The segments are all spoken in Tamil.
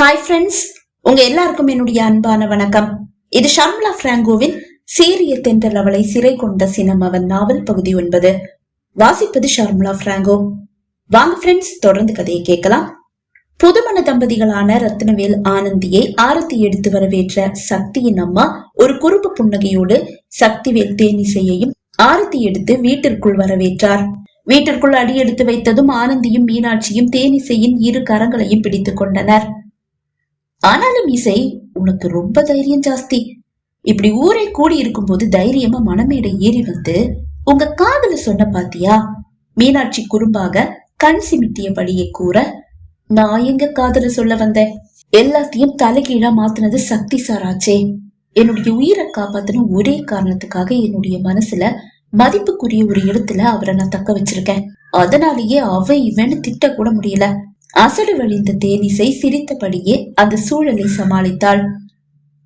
ஹாய் ஃப்ரெண்ட்ஸ் உங்க எல்லாருக்கும் என்னுடைய அன்பான வணக்கம். இது ஷர்மிளா பிராங்கோவின் சீரிய தென்றல் அவளை சிறை கொண்ட சினம் அவன் நாவல் பகுதி ஒன்பது. வாசிப்பது ஷர்மிளா பிராங்கோ. வாங்க ஃப்ரெண்ட்ஸ் தொடர்ந்து கதையை கேட்கலாம். புதுமண தம்பதிகளான ரத்னவேல் ஆனந்தியை ஆரத்தி எடுத்து வரவேற்ற சக்தியின் அம்மா ஒரு குறும்பு புன்னகையோடு சக்திவேல் தேனிசையையும் ஆரத்தி எடுத்து வீட்டிற்குள் வரவேற்றார். வீட்டிற்குள் அடி எடுத்து வைத்ததும் ஆனந்தியும் மீனாட்சியும் தேனிசையின் இரு கரங்களையும் பிடித்துக் கொண்டனர். ஆனாலும் இசை உனக்கு ரொம்ப தைரியம் ஜாஸ்தி. இப்படி ஊரே கூடி இருக்கும் போது தைரியமா மனமேடை ஏறி வந்து உங்க காதல சொன்ன பாத்தியா? மீனாட்சி குறும்பாக கண் சிமிட்டியபடியே கூற நான் எங்க காதல சொல்ல வந்தேன்? எல்லாத்தையும் தலைகீழா மாத்துனது சக்தி சாராச்சே. என்னுடைய உயிரை காப்பாத்தின ஒரே காரணத்துக்காக என்னுடைய மனசுல மதிப்புக்குரிய ஒரு இடத்துல அவரை நான் தக்க வச்சிருக்கேன். அதனாலேயே அவன் இவன்னு திட்ட கூட முடியல. அசடு வழிந்த தேனிசை சிரித்தபடியே அந்த சூழலை சமாளித்தாள்.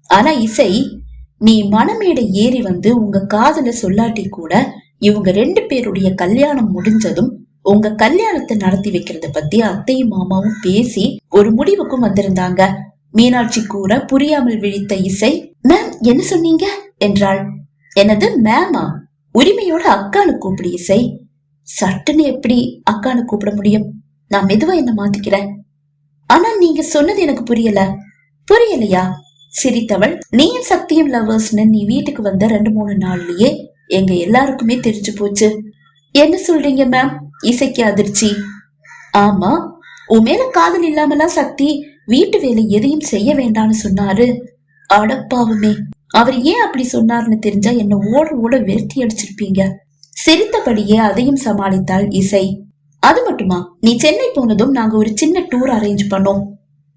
ஆனா இசை நீ மனமேடை ஏறி வந்து உங்க காதல சொல்லாட்டி கூட இவங்க ரெண்டு பேருடைய கல்யாணம் முடிஞ்சதும் உங்க கல்யாணத்தை நடத்தி வைக்கிறத பத்தி அத்தையும் மாமாவும் பேசி ஒரு முடிவுக்கும் வந்திருந்தாங்க. மீனாட்சி கூற புரியாமல் விழித்த இசை மேம் என்ன சொன்னீங்க? என்றாள். எனது மேமா உரிமையோட அக்கானு கூப்பிடு இசை. சட்டுன்னு எப்படி அக்கானு கூப்பிட முடியும்? நான் மெதுவா என்ன மாத்திக்கிறேன்? ஆனா நீங்க சொன்னது எனக்கு புரியல. புரியலையா? சிரித்தவள் நீயும் சக்தியும் லவர்ஸ்னு நீ வீட்டுக்கு வந்த ரெண்டு மூணு நாள்லயே எங்க எல்லாருக்குமே தெரிஞ்சு போச்சு. என்ன சொல்றீங்க மேம் இசைக்கு அதிர்ச்சி. ஆமா உன் மேல காதல் இல்லாமலாம் சக்தி வீட்டு வேலை எதையும் செய்ய வேண்டாம்னு சொன்னாரு. அடப்பாவுமே அவர் ஏன் அப்படி சொன்னார்னு தெரிஞ்சா என்ன ஓட ஓட வெறுத்தி அடிச்சிருப்பீங்க. சிரித்தபடியே அதையும் சமாளித்தாள் இசை. அது மட்டுமா? நீ சென்னை போனதும் நாங்க ஒரு சின்ன டூர் அரேஞ்ச் பண்ணோம்.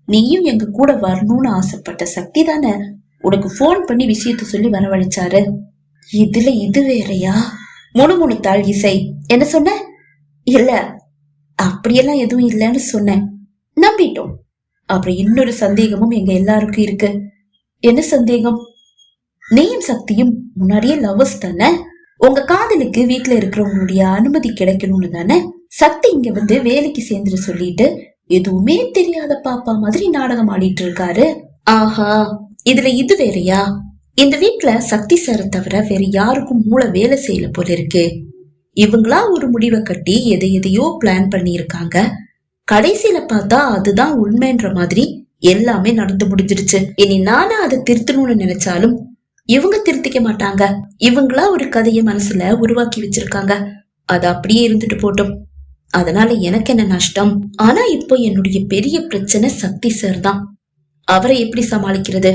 நீயும் எங்க கூட வரணும்னு ஆசைப்பட்ட சக்தி தானே? உனக்கு ஃபோன் பண்ணி விஷயத்த சொல்லி வரவழைச்சாரு. இதுல இது வேறையா? முணுமுணுத்தாள் இசை. என்ன சொன்ன? இல்ல அப்படியெல்லாம் எதுவும் இல்லைன்னு சொன்னேன். நம்பிட்டோம். அப்புறம் இன்னொரு சந்தேகமும் எங்க எல்லாருக்கும் இருக்கு. என்ன சந்தேகம்? நீயும் சக்தியும் முன்னாடியே லவ்வர்ஸ் தானே? உங்க காதலுக்கு வீட்டுல இருக்கிறவங்களுடைய அனுமதி கிடைக்கணும்னு தானே? சக்தி இங்க வந்து வேலைக்கு சேர்ந்துட சொல்லிட்டு எதுவுமே தெரியாத பாப்பா மாதிரி நாடகம் ஆடிட்டு இருக்காரு. ஆஹா இதுல இது வேறயா? இந்த வீட்ல சக்தி சாரை தவிர வேற யாருக்கும் மூளை வேலை செய்யல போல இருக்கு. இவங்களா ஒரு முடிவை கட்டி எதை எதையோ பிளான் பண்ணியிருக்காங்க. கடைசியில பார்த்தா அதுதான் உண்மைன்ற மாதிரி எல்லாமே நடந்து முடிஞ்சிடுச்சு இனி நானா அதை திருத்தணும்னு நினைச்சாலும் இவங்க திருத்திக்க மாட்டாங்க. இவங்களா ஒரு கதையை மனசுல உருவாக்கி வச்சிருக்காங்க. அது அப்படியே இருந்துட்டு போட்டோம். அதனால எனக்கு என்ன நஷ்டம்? ஆனா இப்போ என்னுடைய பெரிய பிரச்சனை சக்தி சார் தான். அவரை எப்படி சமாளிக்கிறது?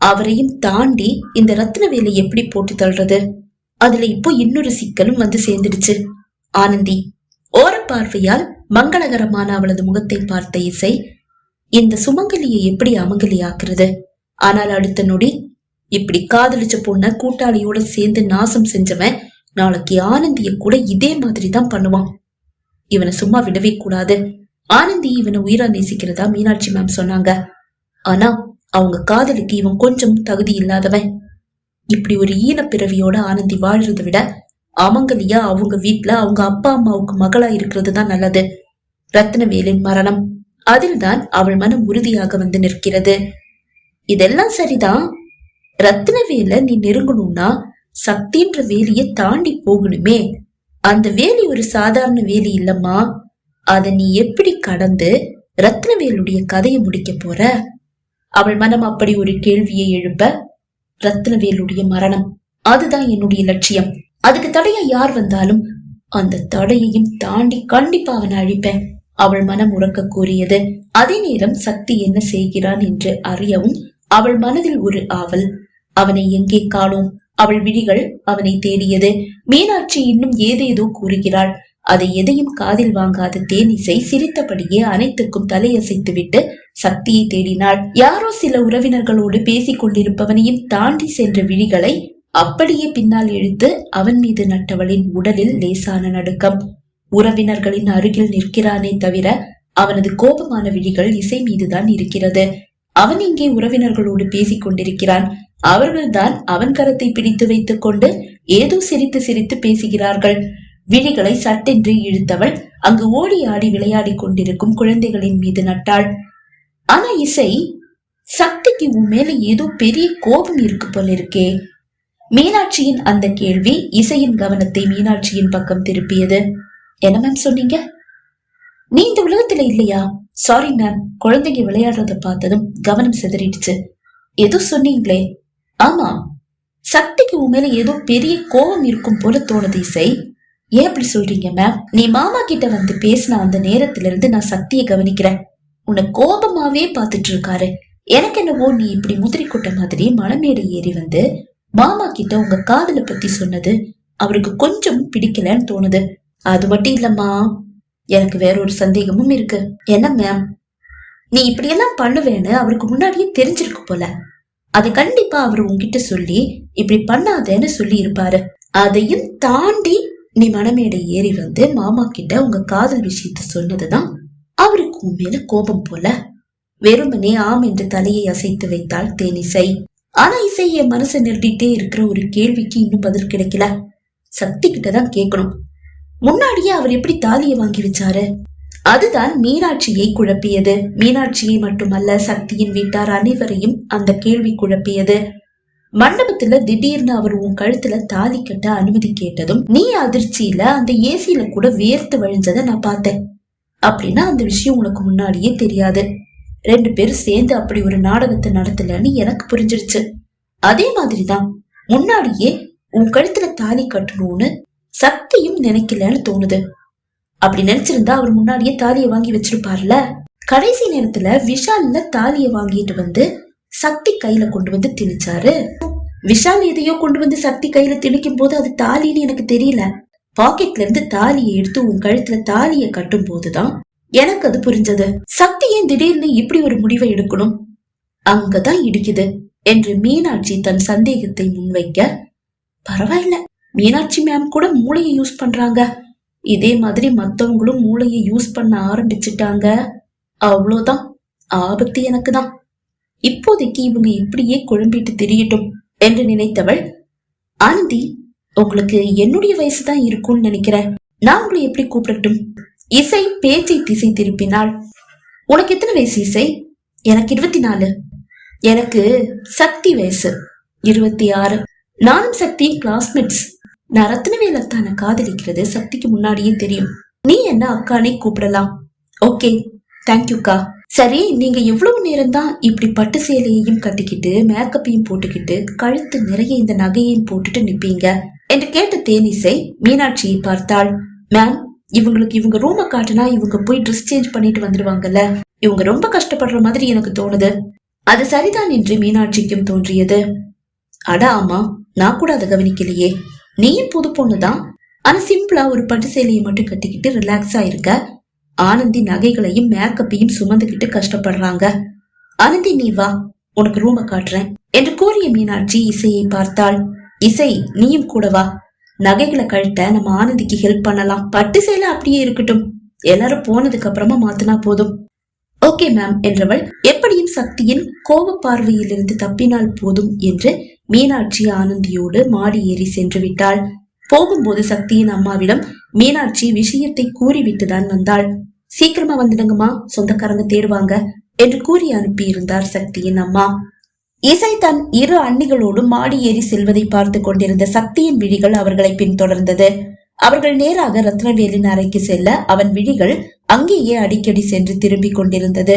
அவரையும் தாண்டி இந்த ரத்ன வேலை எப்படி போட்டு தள்ளுறது? அதுல இப்போ இன்னொரு சிக்கலும் வந்து சேர்ந்துடுச்சு. ஆனந்தி ஓர பார்வையால் மங்களகரமான அவளது முகத்தை பார்த்த இசை இந்த சுமங்கலியை எப்படி அமங்கலி ஆக்குறது ஆனால் அடுத்த நொடி இப்படி காதலிச்ச பொண்ண கூட்டாளியோட சேர்ந்து நாசம் செஞ்சவன் நாளைக்கு ஆனந்திய கூட இதே மாதிரி தான் பண்ணுவான். இவனை சும்மா விடவே கூடாது. ஆனந்தி இவனை உயிரா நேசிக்கிறதா மீனாட்சி மேம் சொன்னாங்க. ஆனா அவங்க காதலுக்கு இவன் கொஞ்சம் தகுதி இல்லாதவன். இப்படி ஒரு ஈன பிறவியோட ஆனந்தி வாழ்றதை விட அமங்கலியா அவங்க வீட்டுல அவங்க அப்பா அம்மாவுக்கு மகளா இருக்கிறது தான் நல்லது. ரத்னவேலின் மரணம். அதில்தான் அவள் மனம் உறுதியாக வந்து நிற்கிறது. இதெல்லாம் சரிதான். ரத்னவேல நீ நெருங்கணும்னா சக்தின்ற வேலியை தாண்டி போகணுமே. அந்த வேலி ஒரு சாதாரண வேலி இல்லம்மா. அத நீ எப்படி கடந்து ரத்னவேலுடைய கதையை முடிக்க போற? அவள் மனம் அப்படி ஒரு கேள்வியை எழுப்ப ரத்னவேலுடைய மரணம். அதுதான் என்னுடைய லட்சியம். அதுக்கு தடையா யார் வந்தாலும் அந்த தடையையும் தாண்டி கண்டிப்பா அவனை அழிப்பேன். அவள் மனம் உறக்க கூறியது. அதே நேரம் சக்தி என்ன செய்கிறான் என்று அறியவும் அவள் மனதில் ஒரு ஆவல் அவனை எங்கே காணோம்? அவள் விழிகள் அவனை தேடியது. மீனாட்சி இன்னும் ஏதேதோ கூறுகிறாள். அதை எதையும் காதில் வாங்காத தேனிசை சிரித்தபடியே அனைத்துக்கும் தலையசைத்துவிட்டு சக்தியை தேடினாள். யாரோ சில உறவினர்களோடு பேசிக் கொண்டிருப்பவனையும் தாண்டி சென்ற விழிகளை அப்படியே பின்னால் இழுத்து அவன் மீது நட்டவளின் உடலில் லேசான நடுக்கம். உறவினர்களின் அருகில் நிற்கிறானே தவிர அவனது கோபமான விழிகள் இசை மீதுதான் இருக்கிறது. அவன் இங்கே உறவினர்களோடு பேசிக் கொண்டிருக்கிறான் அவர்கள்தான் அவன் கரத்தை பிடித்து வைத்துக் கொண்டு ஏதோ சிரித்து சிரித்து பேசுகிறார்கள். விழிகளை சட்டென்று இழுத்தவள் அங்கு ஓடி ஆடி விளையாடிக் கொண்டிருக்கும் குழந்தைகளின் மீது நட்டாள். ஆனா இசை சக்திக்கு உன் மேல ஏதோ பெரிய கோபம் இருக்கு போல இருக்கே மீனாட்சியின் அந்த கேள்வி இசையின் கவனத்தை மீனாட்சியின் பக்கம் திருப்பியது. என்ன மேம் சொன்னீங்க? நீ இந்த உலகத்துல இல்லையா? சாரி மேம் குழந்தைங்க விளையாடுறத பார்த்ததும் கவனம் சிதறிடுச்சு. எது சொன்னீங்களே ஆமா. சக்திக்கு உன் மேல ஏதோ பெரிய கோபம் இருக்கும் போல தோணுது இசை. ஏன் அப்படி சொல்றீங்க மேம் நீ மாமா கிட்ட வந்து பேசின அந்த நேரத்துல இருந்து நான் சக்தியை கவனிக்கிறேன். உன்னை கோபமாவே பாத்துட்டு இருக்காரு. எனக்கு என்னவோ நீ இப்படி முதிரி கொட்ட மாதிரி மலமேடை ஏறி வந்து மாமா கிட்ட உங்க காதலை பத்தி சொன்னது அவருக்கு கொஞ்சம் பிடிக்கலன்னு தோணுது. அது மட்டும் இல்லம்மா. எனக்கு வேற ஒரு சந்தேகமும் இருக்கு. என்ன மேம் நீ இப்படியெல்லாம் பண்ணுவேன்னு அவருக்கு முன்னாடியே தெரிஞ்சிருக்கு போல. அது கண்டிப்பா அவர் உங்ககிட்ட சொல்லி இப்படி பண்ணாதேன்னு சொல்லி இருப்பாரு அதையும் தாண்டி நீ மனமேடை ஏறி வந்து மாமா கிட்ட உங்க காதல் விஷயத்த சொன்னதுதான் அவருக்கு உன் மேல கோபம் போல. வெறுமனே ஆம் என்று தலையை அசைத்து வைத்தாள் தேனிசை. ஆனா இசை என் மனசை நிறுத்திட்டே இருக்கிற ஒரு கேள்விக்கு இன்னும் பதில் கிடைக்கல. சக்தி கிட்டதான் கேட்கணும். முன்னாடியே அவர் எப்படி தாலியை வாங்கி வச்சாரு? அதுதான் மீனாட்சியை குழப்பியது. மீனாட்சியை மட்டுமல்ல சக்தியின் வீட்டார் அனைவரையும் அந்த கேள்வி குழப்பியது. மண்டபத்துல திடீர்னு அவர் உன் கழுத்துல தாலி கட்ட அனுமதி கேட்டதும் நீ அதிர்ச்சியில அந்த ஏசியில கூட வேர்த்து வழிஞ்சதை நான் பார்த்தேன். அப்படின்னா அந்த விஷயம் உனக்கு முன்னாடியே தெரியாது. ரெண்டு பேரும் சேர்ந்து அப்படி ஒரு நாடகத்தை நடத்தலன்னு எனக்கு புரிஞ்சிருச்சு. அதே மாதிரிதான் முன்னாடியே உன் கழுத்துல தாலி கட்டணும்னு சக்தியும் நினைக்கலன்னு தோணுது. அப்படி நினைச்சிருந்தா அவர் முன்னாடியே தாலியை வாங்கி வச்சிருப்பார்ல? கடைசி நேரத்துல விஷால்ல தாலியை வாங்கிட்டு வந்து சக்தி கையில கொண்டு வந்து திணிச்சாரு. விஷால் எதையோ கொண்டு வந்து சக்தி கையில திணிக்கும் போது அது தாலின்னு எனக்கு தெரியல. பாக்கெட்ல இருந்து தாலியை எடுத்து உன் கழுத்துல தாலியை கட்டும் போதுதான் எனக்கு அது புரிஞ்சது. சக்தி ஏன் திடீர்னு இப்படி ஒரு முடிவை எடுக்கணும்? அங்கதான் இடிக்குது என்று மீனாட்சி தன் சந்தேகத்தை முன்வைக்க பரவாயில்ல மீனாட்சி மேம் கூட மூளையை யூஸ் பண்றாங்க. இதே மாதிரி மத்தவங்களும் மூளையை யூஸ் பண்ண ஆரம்பிச்சிட்டாங்க. அவ்வளோதான். ஆபத்து எனக்கு தான் இப்போதைக்கு இவங்க இப்படியே குழம்பிட்டு திரியட்டும் என்று நினைத்தவள் ஆனந்தி உங்களுக்கு என்னுடைய வயசு தான் இருக்கும்னு நினைக்கிறேன். நான் உங்களை எப்படி கூப்பிடட்டும்? இசை பேச்சை திசை திருப்பினாள் உனக்கு எத்தனை வயசு இசை? எனக்கு இருபத்தி நாலு எனக்கு சக்தி வயசு இருபத்தி ஆறு. நானும் சக்தியும் கிளாஸ்மேட்ஸ் நான் ரத்னவேல் அத்தானை காதலிக்கிறது? சக்திக்கு முன்னாடியே தெரியும். நீ என்ன அக்கானே கூப்பிடலாம்? ஓகே தேங்க்யூக்கா சரி நீங்க எவ்வளவு நேரம் தான் இப்படி பட்டு சேலையையும் கட்டிக்கிட்டு மேக்கப்பையும் போட்டுக்கிட்டு கழுத்து நிறைய இந்த நகையையும் போட்டுட்டு நிப்பீங்க? என்று கேட்ட தேனிசை மீனாட்சியை பார்த்தாள். மேம் இவங்களுக்கு இவங்க ரூம காட்டுனா இவங்க போய் ட்ரெஸ் சேஞ்ச் பண்ணிட்டு வந்துருவாங்கல்ல. இவங்க ரொம்ப கஷ்டப்படுற மாதிரி எனக்கு தோணுது. அது சரிதான் என்று மீனாட்சிக்கும் தோன்றியது. அட ஆமா நான் கூட அதை கவனிக்கலையே. நீயும் புது பொண்ணுதான். ஆனா சிம்பிளா ஒரு பட்டு சேலையை மட்டும் கட்டிக்கிட்டு ரிலாக்ஸா இருக்க. ஆனந்தி நகைகளையும் மேக்கப்பையும் சுமந்துகிட்டு கஷ்டப்படுறாங்க. ஆனந்தி நீ வா உனக்கு ரூம காட்டுறேன் என்று கூறிய மீனாட்சி இசையை பார்த்தாள். இசை நீயும் கூட வா. நகைகளை கழட்ட நம்ம ஆனந்திக்கு ஹெல்ப் பண்ணலாம். பட்டு சேலை அப்படியே இருக்கட்டும். எல்லாரும் போனதுக்கு அப்புறமா மாத்தினா போதும். ஓகே மேம் என்றவள் எப்படியும் சக்தியின் கோப பார்வையிலிருந்து தப்பினால் போதும் என்று மீனாட்சி ஆனந்தியோடு மாடி ஏறி சென்று விட்டாள் போகும்போது சக்தியின் அம்மாவிடம் மீனாட்சி விஷயத்தை கூறிவிட்டுதான் வந்தாள். சீக்கிரமா வந்துடுங்கம்மா சொந்தக்காரங்க தேடுவாங்க என்று கூறி அனுப்பியிருந்தார் சக்தியின் அம்மா. இசை தன் இரு அண்ணிகளோடு மாடி ஏறி செல்வதை பார்த்து கொண்டிருந்த சக்தியின் விழிகள் அவர்களை பின்தொடர்ந்தது. அவர்கள் நேராக ரத்னவேலின் அறைக்கு செல்ல அவன் விழிகள் அங்கேயே அடிக்கடி சென்று திரும்பிக் கொண்டிருந்தது.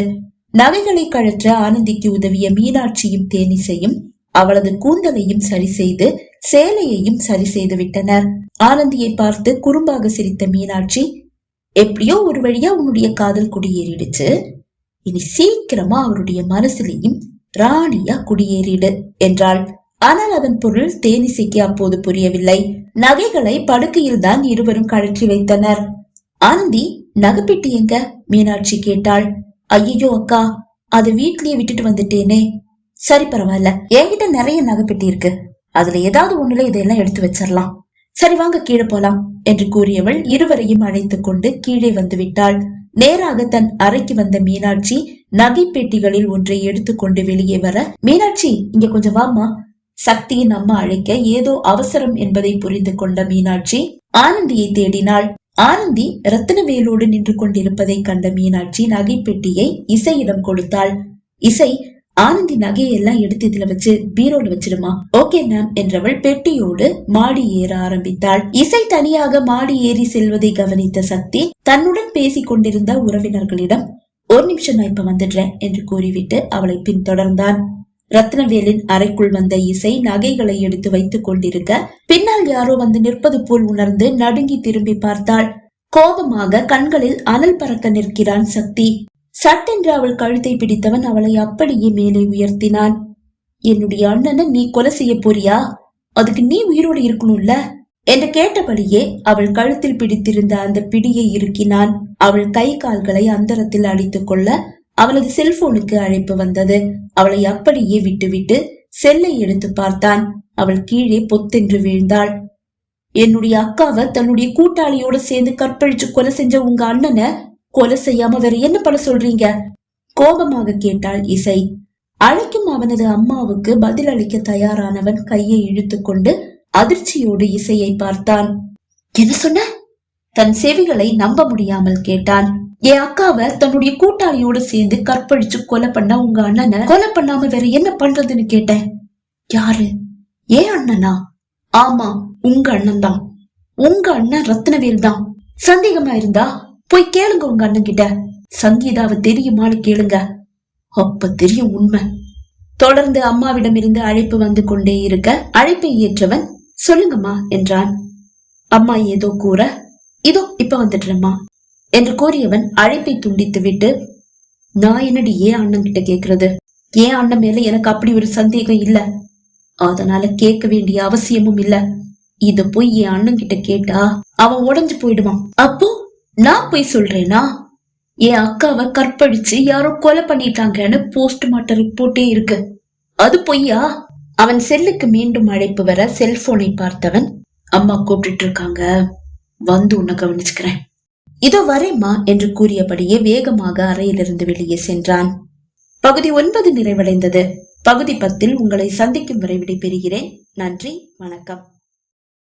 நகைகளை கழற்ற ஆனந்திக்கு உதவிய மீனாட்சியும் தேனிசையும் அவளது கூந்தலையும் சரி செய்து சேலையையும் சரி செய்து விட்டனர். ஆனந்தியை பார்த்து குறும்பாக சிரித்த மீனாட்சி எப்படியோ ஒரு வழியா உன்னுடைய காதல் குடியேறிடுச்சு. இனி சீக்கிரமா அவருடைய மனசுலையும் ராணியா குடியேறிடு என்றாள். ஆனால் அதன் பொருள் தேனிசைக்கு அப்போது புரியவில்லை. நகைகளை படுக்கையில் தான் இருவரும் கழற்றி வைத்தனர். ஆனந்தி நகைப்பெட்டி எங்க? மீனாட்சி கேட்டாள். ஐயோ அக்கா அது வீட்லயே விட்டுட்டு வந்துட்டேனே. சரி பரவாயில்ல. என்கிட்ட நிறைய நகைப்பெட்டி இருக்கு. அதுல ஏதாவது ஒண்ணுல இதெல்லாம் எடுத்து வச்சிடலாம் சரி வாங்க கீழே போலாம் என்று கூறியவள் இருவரையும் அழைத்துக் கொண்டு கீழே வந்து விட்டாள். நேராக தன் அறைக்கு வந்த மீனாட்சி நகை பெட்டிகளில் ஒன்றை எடுத்துக்கொண்டு வெளியே வர மீனாட்சி இங்க கொஞ்சம் வாமா சக்தியின் அம்மா அழைக்க ஏதோ அவசரம் என்பதை புரிந்து கொண்ட மீனாட்சி ஆனந்தியை தேடினாள். ஆனந்தி ரத்தினவேலோடு நின்று கொண்டிருப்பதை கண்ட மீனாட்சி நகைப்பெட்டியை இசையிடம் கொடுத்தாள். இசை ஆனந்தி நகையெல்லாம் எடுத்து இதுல வச்சு பீரோல வச்சிடுமா? ஓகே மேம் என்றவள் பெட்டியோடு மாடி ஏற ஆரம்பித்தாள். இசை தனியாக மாடி ஏறி செல்வதை கவனித்த சக்தி தன்னுடன் பேசிக் கொண்டிருந்த உறவினர்களிடம் ஒரு நிமிஷம் நான் இப்ப வந்துடுறேன் என்று கூறிவிட்டு அவளை பின்தொடர்ந்தான். ரத்னவேலின் அறைக்குள் வந்த இசை நகைகளை எடுத்து வைத்துக் கொண்டிருக்க பின்னால் யாரோ வந்து நிற்பது போல் உணர்ந்து நடுங்கி திரும்பி பார்த்தாள். கோபமாக கண்களில் அனல் பறக்க நிற்கிறான் சக்தி. சட்டென்று அவள் கழுத்தை பிடித்தவன் அவளை அப்படியே மேலே உயர்த்தினான். என்னுடைய அண்ணனை நீ கொலை செய்ய போறியா? அதுக்கு நீ உயிரோடு இருக்கணும்ல? என்று கேட்டபடியே அவள் கழுத்தில் பிடித்திருந்த அந்த பிடியை இறுக்கினான். அவள் கை கால்களை அந்தரத்தில் அடித்துக் கொள்ள அவளது செல்போனுக்கு அழைப்பு வந்தது. அவளை அப்படியே விட்டுவிட்டு செல்லை எடுத்து பார்த்தான். அவள் கீழே பொத்தென்று வீழ்ந்தாள். என்னுடைய அக்காவை தன்னுடைய கூட்டாளியோட சேர்ந்து கற்பழிச்சு கொலை செஞ்ச உங்க அண்ணனை கொலை செய்யாம வேற என்ன பண்ண சொல்றீங்க? கோபமாக கேட்டாள் இசை. அழைக்கும் அவனது அம்மாவுக்கு பதில் அளிக்க தயாரானவன் கையை இழுத்துக்கொண்டு அதிர்ச்சியோடு இசையை பார்த்தான். என்ன சொன்ன? தன் செவிகளை நம்ப முடியாமல் கேட்டான். என் அக்காவை தன்னுடைய கூட்டாளியோடு சேர்ந்து கற்பழிச்சு கொலை பண்ண உங்க அண்ணனை கொலை பண்ணாம வேற என்ன பண்றதுன்னு கேட்டேன். யாரு? ஏன் அண்ணனா? ஆமா உங்க அண்ணன் தான் உங்க அண்ணன் ரத்னவேல் தான். சந்தேகமா இருந்தா போய் கேளுங்க உங்க அண்ணன் கிட்ட சங்கீதாவை தெரியுமான்னு கேளுங்க. அப்ப தெரியும் உண்மை. தொடர்ந்து அம்மாவிடம் இருந்து அழைப்பு வந்து கொண்டே இருக்க அழைப்பை ஏற்றவன் சொல்லுங்கம்மா என்றான். அம்மா ஏதோ கூற இதோ இப்ப வந்துடுறேம்மா என்று கூறியவன் அழைப்பை துண்டித்து விட்டு நான் என்னடி ஏன் அண்ணன் கிட்ட கேக்குறது? ஏன் அண்ணன் மேல எனக்கு அப்படி ஒரு சந்தேகம் இல்ல? அதனால கேட்க வேண்டிய அவசியமும் இல்ல. இத போய் என் அண்ணன் கிட்ட கேட்டா அவன் உடஞ்சு போயிடுவான். அப்போ நான் போய் சொல்றேனா? என் அக்காவை கற்பழிச்சு யாரோ கொலை பண்ணிட்டாங்கன்னு போஸ்ட்மார்ட்டம் ரிப்போர்ட்டே இருக்கு. அது பொய்யா? அவன் செல்லுக்கு மீண்டும் அழைப்பு வர செல்போனை பார்த்தவன் அம்மா கூப்பிட்டு இருக்காங்க. வந்து உன்னை கவனிச்சுக்கிறேன். இதோ வரேம்மா என்று கூறியபடியே வேகமாக அறையிலிருந்து வெளியே சென்றான். பகுதி ஒன்பது நிறைவடைந்தது. பகுதி பத்தில் உங்களை சந்திக்கும் வரை விடைபெறுகிறேன். நன்றி வணக்கம்.